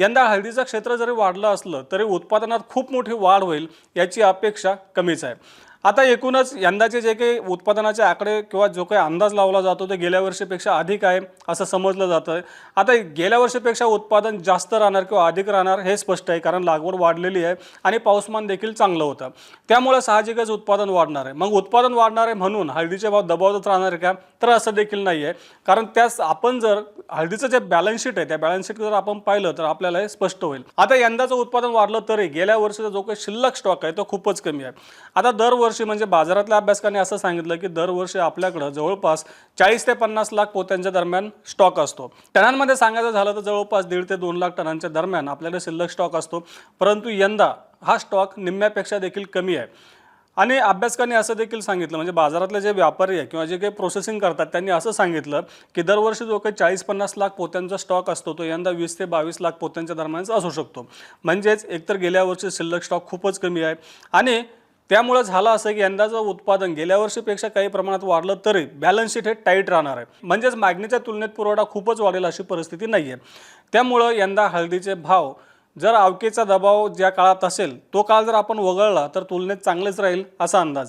यंदा हळदीचं क्षेत्र जरी वाढलं असलं तरी उत्पादनात खूप मोठी वाढ होईल याची अपेक्षा कमीच आहे. आता एकूणच यंदाचे जे काही उत्पादनाचे आकडे किंवा जो काही अंदाज लावला जातो ते गेल्या वर्षीपेक्षा अधिक आहे असं समजलं जातं. आहे आता गेल्या वर्षीपेक्षा उत्पादन जास्त राहणार किंवा अधिक राहणार हे स्पष्ट आहे कारण लागवड वाढलेली आहे आणि पाऊसमान देखील चांगलं होतं. त्यामुळे साहजिकच उत्पादन वाढणार आहे. मग उत्पादन वाढणार आहे म्हणून हळदीचे भाव दबावत राहणार आहे का? तर असं देखील नाही आहे. कारण त्यास आपण जर हळदीचं जे बॅलन्स शीट आहे त्या बॅलन्स शीट जर आपण पाहिलं तर आपल्याला हे स्पष्ट होईल. आता यंदाचं उत्पादन वाढलं तरी गेल्या वर्षीचा जो काही शिल्लक स्टॉक आहे तो खूपच कमी आहे. आता दरवर्षी म्हणजे बाजारातल्या अभ्यासकांनी असं सांगितलं की दरवर्षी आपल्याकडं जवळपास चाळीस ते पन्नास लाख पोत्यांच्या दरम्यान स्टॉक असतो. टनांमध्ये सांगायचं झालं तर जवळपास दीड ते दोन लाख टनांच्या दरम्यान आपल्याकडे शिल्लक स्टॉक असतो. परंतु यंदा हा स्टॉक निम्म्यापेक्षा देखील कमी आहे. आणि अभ्यासकांनी असं देखील सांगितलं म्हणजे बाजारातले जे व्यापारी आहे किंवा जे काही प्रोसेसिंग करतात त्यांनी असं सांगितलं की दरवर्षी जो काही चाळीस पन्नास लाख पोत्यांचा स्टॉक असतो तो यंदा वीस ते बावीस लाख पोत्यांच्या दरम्यानच असू शकतो. म्हणजेच एकतर गेल्या वर्षी शिल्लक स्टॉक खूपच कमी आहे. आणि त्यामुळं झालं असं की यंदाचं उत्पादन गेल्या वर्षीपेक्षा काही प्रमाणात वाढलं तरी बॅलन्स शीट हे टाईट राहणार आहे. म्हणजेच मागणीच्या तुलनेत पुरवठा खूपच वाढेल अशी परिस्थिती नाही आहे त्यामुळं यंदा हळदीचे भाव जर आवकेचा दबाव ज्या काळात असेल तो काळ जर आपण वगळला तर तुलनेत चांगलेच राहील असा अंदाज आहे.